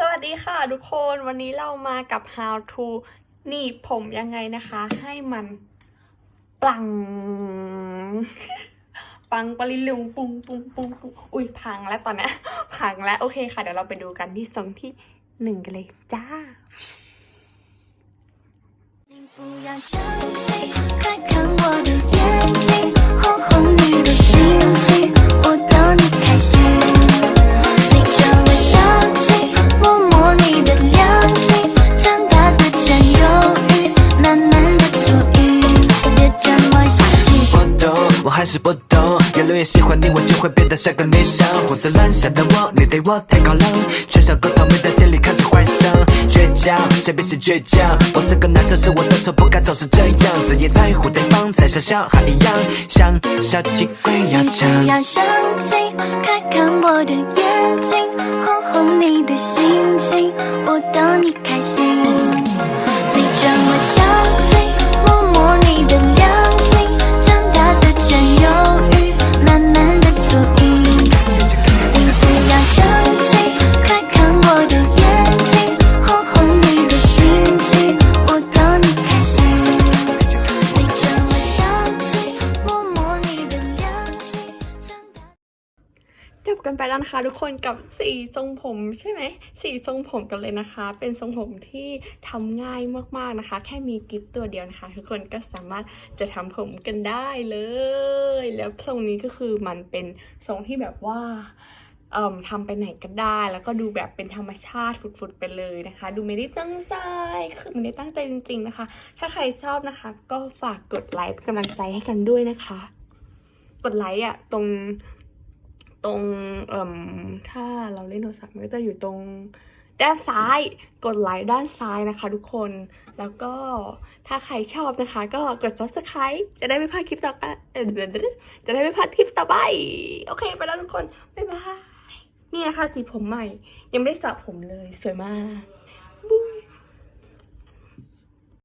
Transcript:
สวัสดีค่ะทุกคนวันนี้เรามากับ how to หนีบผมยังไงนะคะ ให้มันปัง ปังปริลุงปุงปุงปุงปุงอุ้ยพังแล้วตอนนี้พังแล้วโอเคค่ะ เดี๋ยวเราไปดูกันที่ทรงที่หนึ่งกันเลยจ้า 是不懂。越来越喜欢你，我就会变得像个女生。胡思乱想的我，你对我太高冷，缺少沟通没在心里看着幻想。倔强，谁比谁倔强？我是个男生，是我的错，不该总是这样。只因在乎对方，才像小孩一样，像小鸡龟要你强。不要生气，快看我的 กันไปแล้วนะคะทุกคนกับสีทรงผมใช่ไหมสีทรงผมกันเลยนะคะ เป็นทรงผมที่ทำง่ายมากๆนะคะ แค่มีกิฟตัวเดียวนะคะ ทุกคนก็สามารถจะทำผมกันได้เลย แล้วทรงนี้ก็คือมันเป็นทรงที่แบบว่าเอ่มทำไปไหนก็ได้ แล้วก็ดูแบบเป็นธรรมชาติฝุดๆไปเลยนะคะ ดูไม่ได้ตั้งใจคือไม่ได้ตั้งใจจริง ๆนะคะ ถ้าใครชอบนะคะ ก็ฝากกดไลค์กำลังใจให้กันด้วยนะคะ กดไลค์อะตรง ตรงเอ่มถ้าเราเล่นโทรศัพท์มันก็จะอยู่ตรงด้านซ้ายกดไลค์ด้านซ้ายนะคะทุกคน แล้วก็ถ้าใครชอบนะคะ ก็กด subscribe จะได้ไม่พลาดคลิปต่อไปเอ่อเดี๋ยวๆจะได้ไม่พลาดคลิปต่อไป โอเค ไปแล้วทุกคน บ๊ายบาย นี่นะคะสีผมใหม่ ยังไม่ได้สระผมเลย สวยมาก